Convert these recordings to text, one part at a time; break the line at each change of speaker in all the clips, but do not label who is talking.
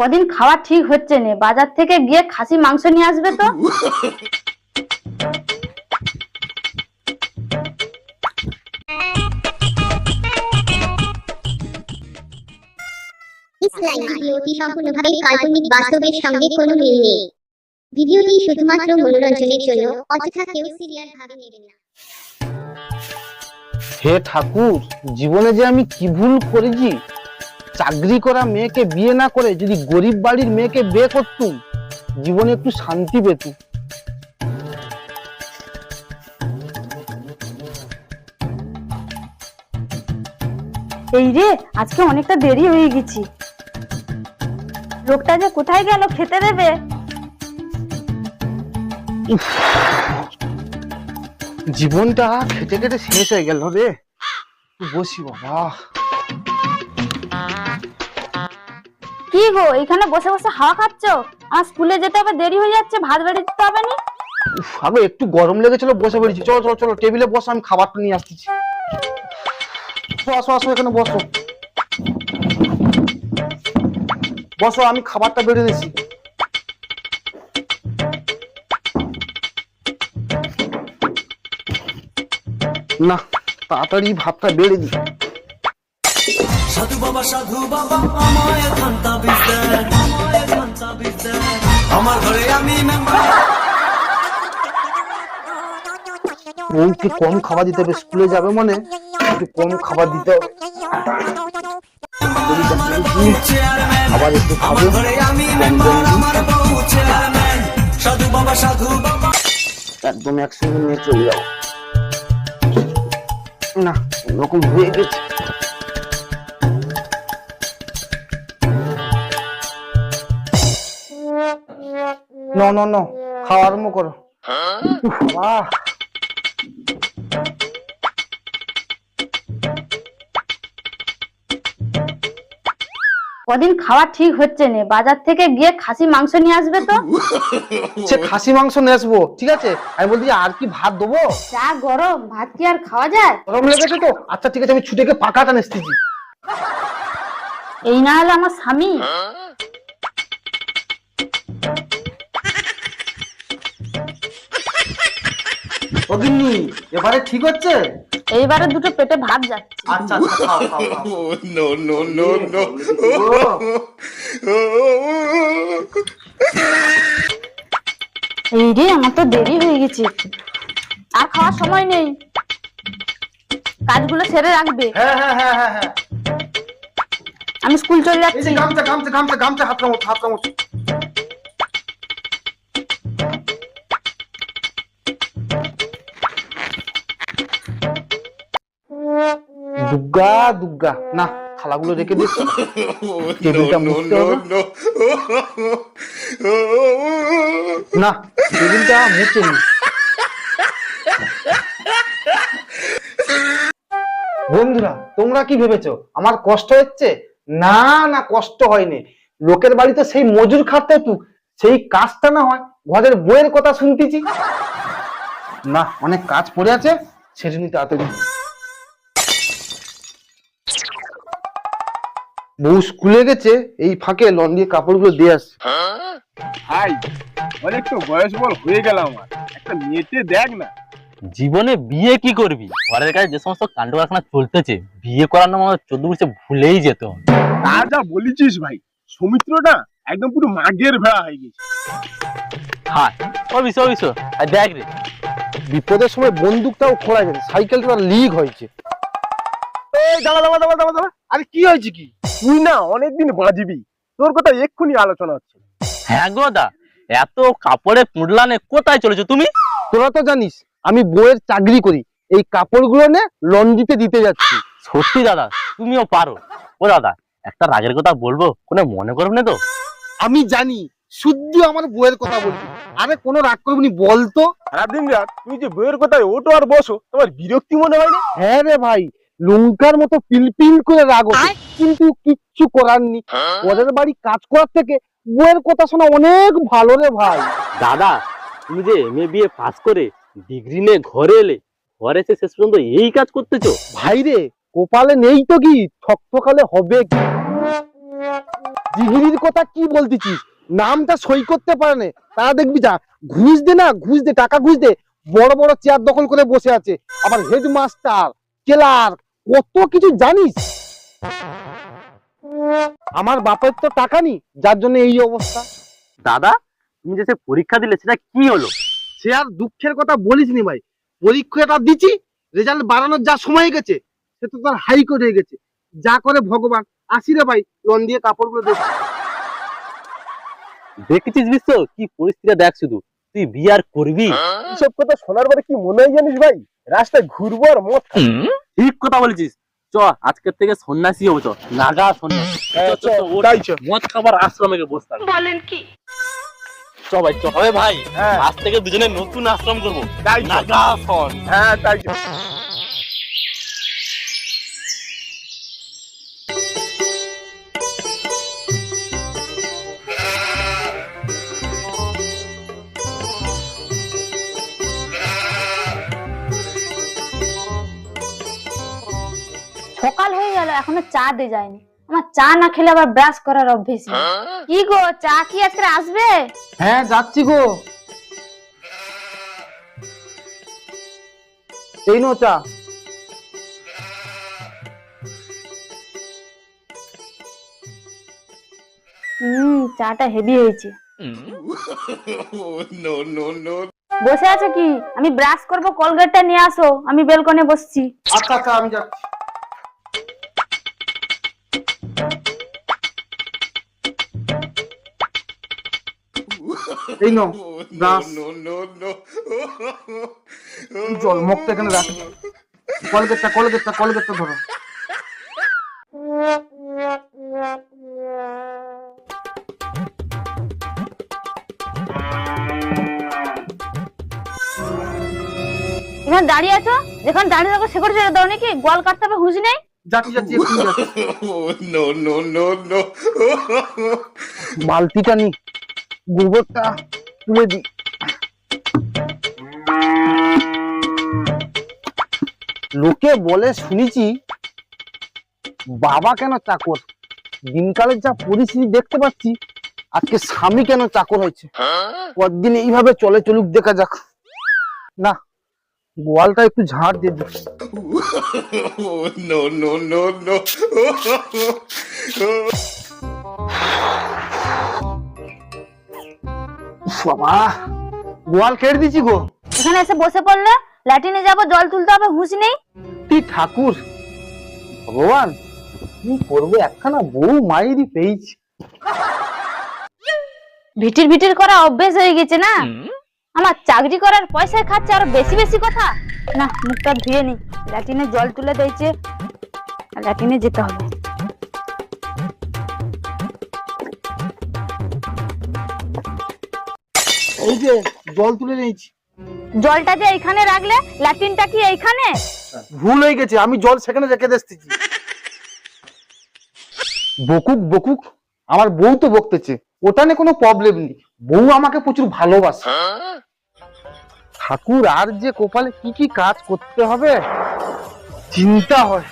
কদিন খাওয়া ঠিক হচ্ছে না বাজার থেকে গিয়ে খাসি মাংস নিয়ে আসবে তো?
ডিসলাইক ভিডিওটি সম্পূর্ণভাবে কাল্পনিক বাস্তবের সঙ্গে কোনো মিল নেই। ভিডিওটি শুধুমাত্র মনোরঞ্জনের জন্য অযথা কেউ সিরিয়াস ভাবে নেবেন না।
হে ঠাকুর জীবনে যে আমি কি ভুল করেছি? চাকরি করা মেয়েকে বিয়ে না করে যদি গরিব বাড়ির মেয়েকে বিয়ে করতুম জীবনে একটু শান্তি পেতুম।
এই রে আজকে অনেকটা দেরি হয়ে গেছি। লোকটা যে কোথায় গেল খেতে দেবে?
জীবনটা খেতে খেতে শেষ হয়ে গেল রে। বসি বাবা।
কি গো? এখানে বসে বসে হাওয়া খাচ্ছ? আমার স্কুলে যেতে হবে দেরি হয়ে যাচ্ছে ভাত বেড়ে দিতে হবে
একটু গরম লেগেছিল বসে পড়েছি। চলো চলো চলো টেবিলে বসো আমি খাবারটা নিয়ে আসতেছি। আসো, আসো আসো এখানে বসো। বসো আমি খাবারটা বেড়ে দিয়েছি না তাড়াতাড়ি ভাতটা বেড়ে দিই।
সাধু বাবা সাধু বাবা আমায় ঘণ্টা বিজতে আমায় ঘণ্টা বিজতে আমার ঘরে আমি মেম্বার।
বউকে কম খাবার দিতে হবে স্কুলে যাবে মানে? একটু কম খাবার দিতে হবে। একটু খাবে। একদম একসঙ্গে নিয়ে চলে যাও। না এরকম হয়ে গেছে। ন ন ন খাওয়া আরম্ভ করো। বাহ
কদিন খাওয়া ঠিক হচ্ছে না? বাজার থেকে গিয়ে খাসি মাংস নিয়ে আসবে তো?
সে খাসি মাংস নিয়ে আসব ঠিক আছে? আমি বলছি আর কি ভাত দেবো?
যা গরম ভাত কি আর খাওয়া যায়?
গরম লেগেছে তো? আচ্ছা ঠিক আছে আমি ছুটে গিয়ে পাকাটা নেসতেছি
এই না হলে আমার স্বামী।
অগিন্নি এবারে ঠিক হচ্ছে
এইবারে দুটো পেটে ভাত যাচ্ছে
আচ্ছা আচ্ছা খাও খাও খাও
Oh, no, no, no, no.
এই রে আমার তো দেরি হয়ে গেছে আর খাওয়ার সময় নেই কাজগুলো সেরে রাখবে
হ্যাঁ হ্যাঁ হ্যাঁ হ্যাঁ হ্যাঁ
আমি স্কুল চলে যাচ্ছি
গামছা গামছা গামছা গামছা হাত হাত দুর্গা দুর্গা না থালাগুলো রেখে দিচ্ছি। টেবিলটা মুছতে হবে। না টেবিলটা মুছে নি। বন্ধুরা তোমরা কি ভেবেছো? আমার কষ্ট হচ্ছে? না না কষ্ট হয়নি। লোকের বাড়িতে সেই মজুর খাটতে তু সেই কাজটা না হয় ঘরের বইয়ের কথা শুনতেছি। না অনেক কাজ পড়ে আছে সেটা নিতে তাড়াতাড়ি। বউ স্কুলে গেছে এই ফাঁকে লন দিয়ে কাপড়গুলো দিয়ে আসছে।
ভাই অনেক তো বয়স বল হয়ে গেল আমার। একটা মেয়েতে দেখ না।
জীবনে বিয়ে কি করবি? ঘরের কাছে যে সমস্ত কাণ্ড কারখানা চলতেছে বিয়ে করার নাম আমার চোদ্দ বছর ভুলেই যেত
তা যা বলেছিস ভাই সৌমিত্রটা একদম পুরো মাগের ভেড়া হয়ে গেছে।
হ্যাঁ অবিস অবিস আর দেখ রে।
বিপদের সময় বন্দুকটাও খোলা গেছে সাইকেলটা লিক হয়েছে।
এই দাঁড়া দাঁড়া দাঁড়া দাঁড়া দাঁড়া।
আরে কি হয়েছে কি?
তুই না অনেকদিন বাঁচবি তোর কথা এক্ষুনি আলোচনা হচ্ছে।
হ্যাঁ গো দা এত কাপড়ে পুডলানে কোথায় চলেছো তুমি?
তোরা তো জানিস আমি বইয়ের চাকরি করি। এই কাপড়গুলো নে লন্ড্রিতে দিতে যাচ্ছি।
সত্যি দাদা তুমিও পারো। ও দাদা একটা রাগের কথা বলব? কোনো মনে করবে না তো?
আমি জানি শুদ্ধ আমার বইয়ের কথা বলবি। আরে কোনো রাগ করবি নি বলতো
সারাদিন রাত তুই যে বইয়ের কথায় ওটো আর বসো তোমার বিরক্তি মনে হয় না?
হ্যাঁ রে ভাই লঙ্কার মতো পিলপিল করে রাগ ওঠে। কিন্তু কিচ্ছু করার নেই। ওদের বাড়ি কাজ করার থেকে বইয়ের কথা শোনা অনেক ভালো রে ভাই।
দাদা তুমি যে এম বিয়ে পাস করে ডিগ্রি নিয়ে ঘরে এলে ঘরে এসে শেষ পর্যন্ত এই কাজ করতেছো?
ভাই রে কপালে নেই তো কি? ঠকঠকালে হবে কি? ডিগ্রির কথা কি বলতেছিস? নামটা সই করতে পারে না। তারা দেখবি যা ঘুষ দে না ঘুষ দে টাকা ঘুষ দে বড় বড় চেয়ার দখল করে বসে আছে। আবার হেডমাস্টার ক্লার্ক কত কিছু জানিস? আমার বাপের তো টাকা নি যার জন্য এই অবস্থা।
দাদা তুমি যে পরীক্ষা দিলে সেটা কি হলো?
সে আর দুঃখের কথা বলিস নি ভাই। পরীক্ষাটা দিচ্ছি রেজাল্ট বাড়ানোর যা সময় গেছে সে তো তার হাই করে হয়ে গেছে। যা করে ভগবান আসি রে ভাই লন দিয়ে কাপড়গুলো দেখ
দেখেছিস বিশ্ব কি পরিস্থিতি দেখ শুধু। তুই বিয়ার করবি?
এসব কথা শোনার পরে কি মনে হয় জানিস ভাই? রাস্তায় ঘুরবো আর মদ
ঠিক কথা বলেছিস। চ আজকের থেকে সন্ন্যাসী হব চ। নাগা সন্ন্যাসী।
হ্যাঁ,
চ, মদ খাবার আশ্রমে গিয়ে বসতে বলেন কি? চ ভাই চ। হবে ভাই
হ্যাঁ।
আজ থেকে দুজনে নতুন আশ্রম করব।
তাই
নাগা সন
হ্যাঁ তাই
সকাল হয়ে গেল এখনও চা দিয়ে যায়নি। আমার চা না খেলে আবার ব্রাশ করার অভ্যেস নেই। কি গো চা কি আজকে আসবে?
হ্যাঁ যাচ্ছি গো। এই নো চা।
হুম চাটা হেভি হয়েছে. বসে আছো কি? আমি ব্রাশ করব কলগেটটা নিয়ে আসো। আমি বেলকনে বসছি।
আচ্ছা আচ্ছা আমি যাচ্ছি। এই নো
no.
জল মুখটা এখানে রাখ। কলগেটটা কলগেটটা কলগেটটা ধরো।
এখানে দাঁড়িয়ে আছো? যেখানে দাঁড়িয়ে থাকো সেখানে ছেড়ে দাও নাকি? গোয়াল কাটতে হবে হুঁশ নেই?
যাচ্ছি
Oh, no, no, no, no.
বালতিটা নি। গোবরটা তুলে লোকে বলে শুনেছি বাবা কেন চাকর? দিনকালের যা পরিস্থিতি দেখতে পাচ্ছি আজকে স্বামী কেন চাকর হয়েছে? কতদিন এইভাবে চলে চলুক দেখা যাক। না গোয়ালটা একটু ঝাড় দিয়ে দিই। বাবা গোয়াল কেটে দিছি গো।
এখানে এসে বসে পড়লে ল্যাটিনে যাব জল তুলতে হবে হুঁশ নেই।
তুই ঠাকুর ভগবান কি করব? একখানা বউ মায়েরই পেয়েছি।
ভিটির ভিটির করা অভ্যেস হয়ে গেছে না? আমার চাকরি করার পয়সায় খাচ্ছে আরও বেশি বেশি কথা? না মুখটা ধুয়ে নি। ল্যাটিনে জল তুলে দিয়েছে ল্যাটিনে যেতে হবে।
এই যে জল তুলে নিয়েছি।
জলটা যে এইখানে রাখলে কি এইখানে?
ভুল হয়ে গেছে আমি জল সেখানে রেখে দেখতেছি বকুক বকুক আমার বউ তো বকতেছে ওটা নিয়ে কোনো প্রবলেম নেই। বউ আমাকে প্রচুর ভালোবাসে। ঠাকুর আর যে কপালে কি কি কাজ করতে হবে? চিন্তা হয়।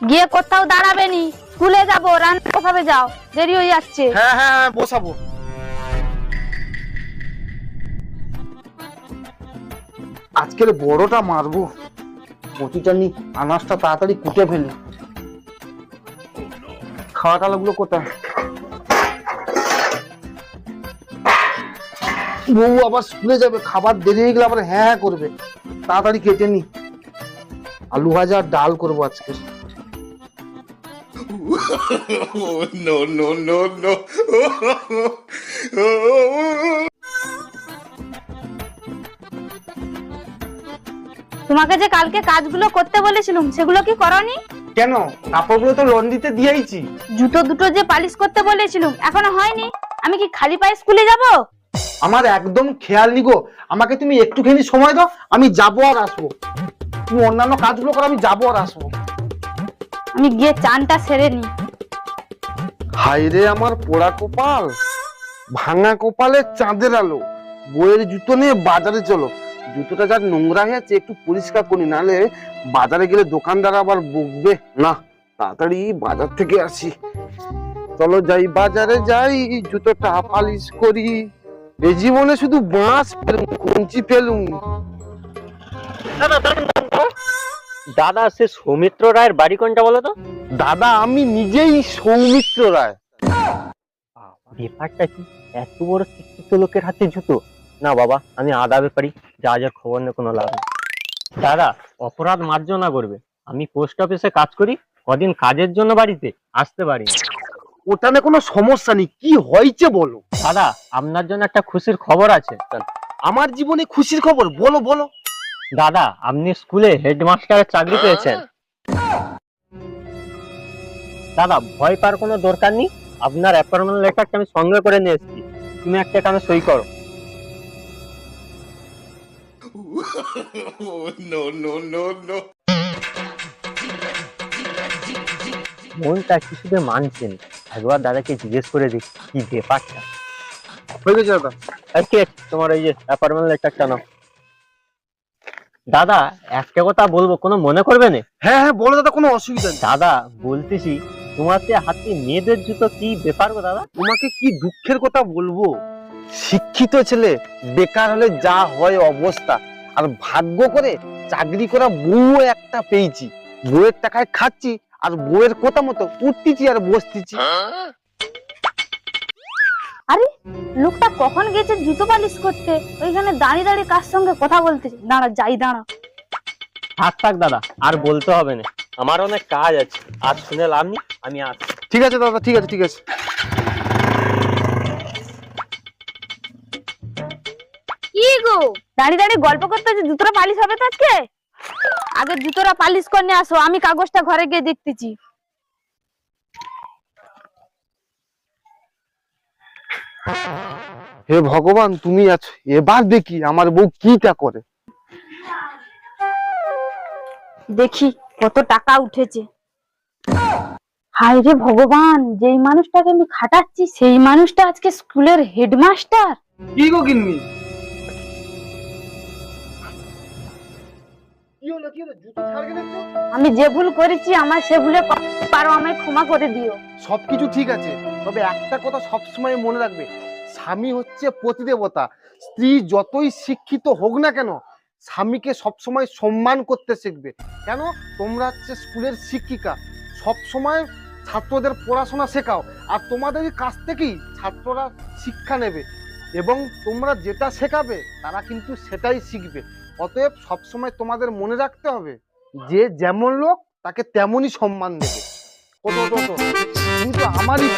গিয়ে কোথাও দাঁড়াবেনি স্কুলে যাব রান্না বসাবে যাও। দেরি হয়ে যাচ্ছে।
হ্যাঁ হ্যাঁ হ্যাঁ বসাবো। আজকের বড়টা মারবো। প্রতিটা নি আনাজটা তাড়াতাড়ি কুটে ফেলি। খাওয়া টালাগুলো কোথায়? বউ আবার স্কুলে যাবে খাবার দেরি হয়ে গেলে আবার হ্যাঁ হ্যাঁ করবে। তাড়াতাড়ি কেটে নি। আলু ভাজা আর ডাল করব আজকে।
No, no, no, no.
তোমাকে যে কালকে কাজগুলো করতে বলেছিলাম সেগুলো কি করনি?
কেন? কাপড়গুলো তো লন্ড্রিতে দিয়েইছি
জুতো দুটো যে পালিশ করতে বলেছিলাম এখনও হয়নি? আমি কি খালি পায়ে স্কুলে যাব?
আমার একদম খেয়াল নি গো। আমাকে তুমি একটুখানি সময় দাও আমি যাব আর আসব। তুমি অন্যান্য কাজগুলো করো আমি যাব আর আসব।
আমি গিয়ে চানটা সেরে নি
হাই রে আমার পোড়া কপাল ভাঙা কপালে চাঁদের আলো। বইয়ের জুতো নিয়ে বাজারে চলো। জুতোটা যা নোংরা হয়ে আছে একটু পরিষ্কার করি নাহলে বাজারে গেলে দোকানদার আবার বকবে। না তাড়াতাড়ি বাজার থেকে আসি। চলো যাই বাজারে যাই জুতোটা পালিশ করি। এ জীবনে শুধু বাঁশ পেলুম কঞ্চি পেলুম
দাদা সে সৌমিত্র রায়ের বাড়ি কোনটা বলো তো?
দাদা আমি নিজেই সৌমিত্র রায়।
ব্যাপারটা কি? এত বড় শিক্ষিত লোকের হাতে জুতো? না বাবা আমি আদা ব্যাপারি যা যা খবর নিয়ে কোনো লাভ দাদা অপরাধ মার্জনা করবে। আমি পোস্ট অফিসে কাজ করি কদিন কাজের জন্য বাড়িতে আসতে পারি না।
ওটানে কোনো সমস্যা নেই কি হয়েছে বলো?
দাদা আপনার জন্য একটা খুশির খবর আছে।
আমার জীবনে খুশির খবর? বলো বলো।
দাদা আপনি স্কুলে হেডমাস্টারের চাকরি পেয়েছেন। দাদা ভয় পাওয়ার কোনো দরকার নেই? আপনার অ্যাপয়েন্টমেন্ট লেটারটা আমি সঙ্গে করে নিয়ে এসেছি। তুমি একটা এখানে সই করো. মনটা কিছুতে মানছেন একবার দাদাকে জিজ্ঞেস করে দেখি কি ব্যাপারটা।
হয়ে গেছে দাদা?
তোমার এই যে অ্যাপয়েন্টমেন্ট লেটারটা নাও। দাদা একটা কথা বলব কোনো মনে করবে না?
হ্যাঁ হ্যাঁ বলো দাদা কোনো অসুবিধা নেই।
দাদা বলতেছি তোমার যে হাতে মেয়েদের জুতো কি ব্যাপার গো দাদা?
তোমাকে কি দুঃখের কথা বলব? শিক্ষিত ছেলে বেকার হলে যা হয় অবস্থা। আর ভাগ্য করে চাকরি করা বউ একটা পেয়েছি। বউয়ের টাকায় খাচ্ছি আর বউয়ের কথা মতো উঠতেছি আর বসতেছি।
আরে লোকটা কখন গেছে জুতো পালিশ করতে? ওইখানে দাঁড়িয়ে দাঁড়িয়ে কার সঙ্গে কথা বলতেছে? দাঁড়া যাই দাঁড়া।
থাক থাক দাদা আর বলতে হবে না। আমার অনেক কাজ আছে। আর শুনে লাভ নেই আমি আসছি।
ঠিক আছে দাদা ঠিক আছে ঠিক আছে।
কি গো? দাঁড়িয়ে দাঁড়িয়ে গল্প করতে হচ্ছে জুতোটা পালিশ হবে তো আজকে? আগে জুতোটা পালিশ করে নিয়ে আসো আমি কাগজটা ঘরে গিয়ে দেখতেছি।
হে ভগবান তুমি আছো। এবার দেখি আমার বউ কিটা করে।
দেখি কত টাকা উঠেছে। হায় রে ভগবান যেই মানুষটাকে আমি খাটাচ্ছি সেই মানুষটা আজকে স্কুলের হেডমাস্টার।
কি গো গিন্নি? হলো কি হলো? জুতো ছাড় গেলে
আমি যে ভুল করেছি আমার সে ভুলে পারো আমায় ক্ষমা করে দিও।
সবকিছু ঠিক আছে তবে একটা কথা সবসময় মনে রাখবে। স্বামী হচ্ছে প্রতিদেবতা। স্ত্রী যতই শিক্ষিত হোক না কেন স্বামীকে সবসময় সম্মান করতে শিখবে। কেন? তোমরা হচ্ছে স্কুলের শিক্ষিকা। সবসময় ছাত্রদের পড়াশোনা শেখাও। আর তোমাদের কাছ থেকেই ছাত্ররা শিক্ষা নেবে। এবং তোমরা যেটা শেখাবে তারা কিন্তু সেটাই শিখবে। অতএব সবসময় তোমাদের মনে রাখতে হবে, যে যেমন লোক, তাকে তেমনই সম্মান দেবে কত কত কিন্তু আমারই।